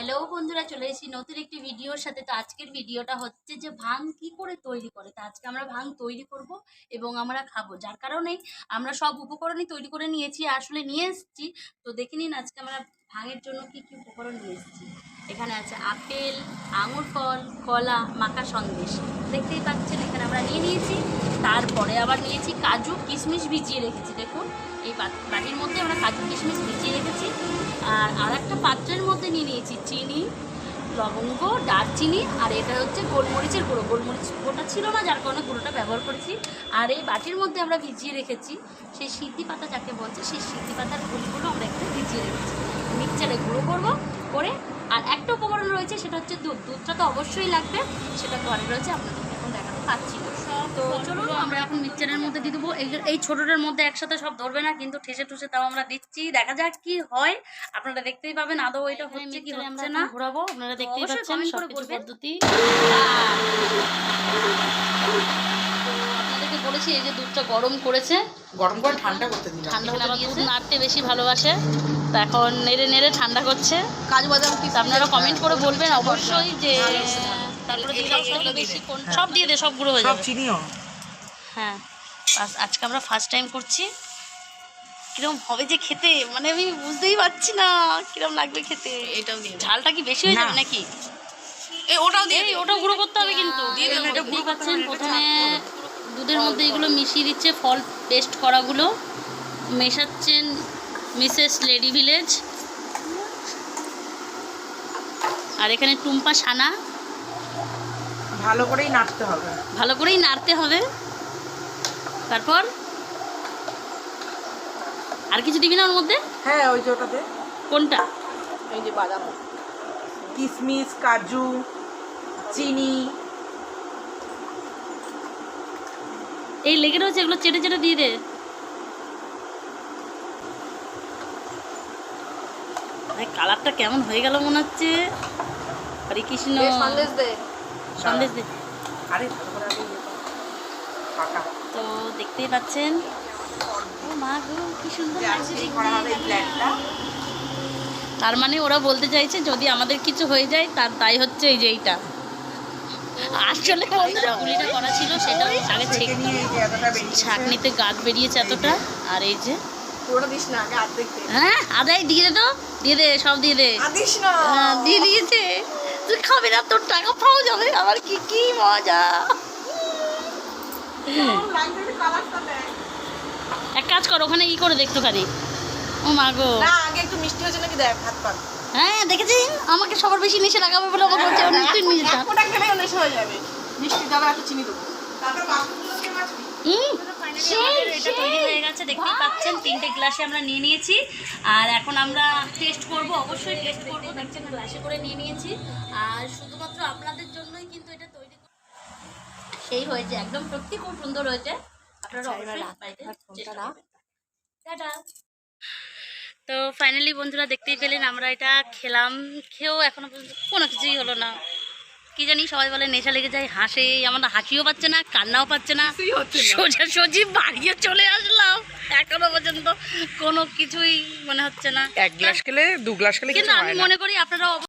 Hello বন্ধুরা, চলে এসেছি নতুন একটি ভিডিওর সাথে। তো আজকের ভিডিওটা হচ্ছে যে ভাং কি করে তৈরি করে। তো আজকে আমরা ভাং তৈরি করব এবং আমরা খাব। যার কারণে আমরা সব উপকরণই তৈরি করে নিয়েছি, আসলে নিয়ে এসেছি। তো দেখে নিন আজকে আমরা ভাঙের জন্য কি কি উপকরণ নিয়ে এসেছি। এখানে আছে আপেল, আঙুর ফল, কলা, মাখা সন্দেশ। দেখতেই পাচ্ছেন, এখানে আমরা নিয়ে নিয়েছি। তারপরে আবার নিয়েছি কাজু কিশমিশ ভিজিয়ে রেখেছি। দেখুন, এই বাট- বাটির মধ্যে আমরা কাজু কিশমিশ ভিজিয়ে রেখেছি। আর আর একটা পাত্রের মধ্যে নিয়ে নিয়েছি চিনি, লবঙ্গ, দারচিনি, আর এটা হচ্ছে গোলমরিচের গুঁড়ো। গোলমরিচ গুঁড়োটা ছিল না, যার কারণে গুঁড়োটা ব্যবহার করেছি। আর এই বাটির মধ্যে আমরা ভিজিয়ে রেখেছি, সেই সিদ্ধি পাতা যাকে বলছে, সেই সিদ্ধি পাতার গুলিগুলো আমরা এখানে ভিজিয়ে রেখেছি। মিক্সচারে গুঁড়ো করব, করে আর একটা উপকরণ রয়েছে, সেটা হচ্ছে দুধ। দুধটা তো অবশ্যই লাগবে, সেটা ঘরে রয়েছে দেখাতে পাচ্ছি তো চলুন আমরা এখন মিক্সচারের মধ্যে দিয়ে দেবো। এই- এই ছোটোটার মধ্যে একসাথে সব ধরবে না কিন্তু ঠেসে ঠুসে তাও আমরা দিচ্ছি দেখা যাক কি হয়। আপনারা দেখতেই পাবেন আদৌ এটা হচ্ছে কি হচ্ছে না। ঘোরাবো। আপনারা দেখতেই পাচ্ছেন comment করে বলবেন। পদ্ধতি। আপনাদেরকে বলেছি এই যে দুধটা গরম করেছে। গরম করে ঠান্ডা করতে দিলাম। ঠান্ডা হতে দুধ নাড়তে বেশি ভালোবাসে। তো এখন নেড়ে নেড়ে ঠান্ডা করছে। কাজু বাদাম কি আপনারা কমেন্ট করে বলবেন অবশ্যই যে তারপরে দাও সব বেশি সব দিয়ে দে সব গুঁড়ো হয়ে যাবে। চিনিও? হ্যাঁ। আজকে আমরা ফার্স্ট টাইম করছি। কিরম হবে যে খেতে? মানে আমি বুঝতেই পারছি না কিরম লাগবে খেতে। এটাও দিয়ে ঝালটা কি বেশি হয়ে যাবে নাকি? এই ওটাও দিয়ে এই ওটা গুঁড়ো করতে হবে কিন্তু। দিয়ে দেবো, এটা গুঁড়ো করতে পাচ্ছেন প্রথমে দুধের মধ্যে এগুলো মিশিয়ে দিচ্ছে ফল পেস্ট করাগুলো। মেশাচ্ছেন মিসেস লেডি ভিলেজ। আর এখানে টুম্পা সানা। ভালো করেই নাড়তে হবে। ভালো করেই নাড়তে হবে। তারপর? আর কিছু দিবি না ওর মধ্যে? হ্যাঁ ওই যে ওটাতে। কোনটা? এই যে বাদাম। কিশমিশ কাজু চিনি। এই লেগে রয়েছে এগুলো চেটে চেটে দিয়ে দে। কালারটা কেমন হয়ে গেল মনে হচ্ছে। হরে কৃষ্ণ। দে সন্দেশ দে। করে আগে ইয়ে তো দেখতেই পাচ্ছেন। ও মা গো কি সুন্দর তার মানে ওরা বলতে চাইছে যদি আমাদের কিছু হয়ে যায় তার তাই হচ্ছে এই যে এইটা। আসলে করা ছিল সেটা আগে ছাঁকনিতে গাছ বেরিয়েছে। এতটা। আর এই যে হ্যাঁ আদাই দিয়ে দে তো। দিয়ে দে সব দিয়ে দে। হ্যাঁ, দিয়ে দিয়েছে। তুই খাবি না তোর টাকা পাওয়া যাবে। আমার কি কি মজা। এক কাজ কর ওখানে ই করে দেখতো খালি। ও মা গো। না আগে একটু মিষ্টি হয়েছে নাকি? দেখ হাত পাক। হ্যাঁ দেখেছি? আমাকে সবার বেশি নেশে লাগাবে বলে আমাকে বলছে "অন্য তুই নিয়ে যা। ফোঁটা খেলেই নেশা হয়ে যাবে। মিষ্টি দাদা একটু চিনি দেবো তারপর বাকিগুলো দিয়ে এটা তৈরি হয়ে গেছে। দেখতেই পাচ্ছেন তিনটে গ্লাসে আমরা নিয়ে নিয়েছি। আর এখন আমরা টেস্ট করব অবশ্যই টেস্ট করব। দেখছেন গ্লাসে করে নিয়ে নিয়েছি। আর শুধুমাত্র আপনাদের জন্যই কিন্তু এটা তৈরি সেই হয়েছে একদম সত্যি খুব সুন্দর হয়েছে। আপনারা। টাটা। তো ফাইনালি বন্ধুরা দেখতেই পেলেন আমরা এটা খেলাম। খেয়েও এখনও পর্যন্ত কোনো কিছুই হলো না। কি জানি সবাই বলে নেশা লেগে যায় হাসে। আমার হাসিও পাচ্ছে না কান্নাও পাচ্ছে না। সোজা সজি বাড়িও চলে আসলাম। এখনও পর্যন্ত কোনো কিছুই মনে হচ্ছে না। এক গ্লাস খেলে দু গ্লাস খেলে কিন্তু আমি মনে করি আপনারা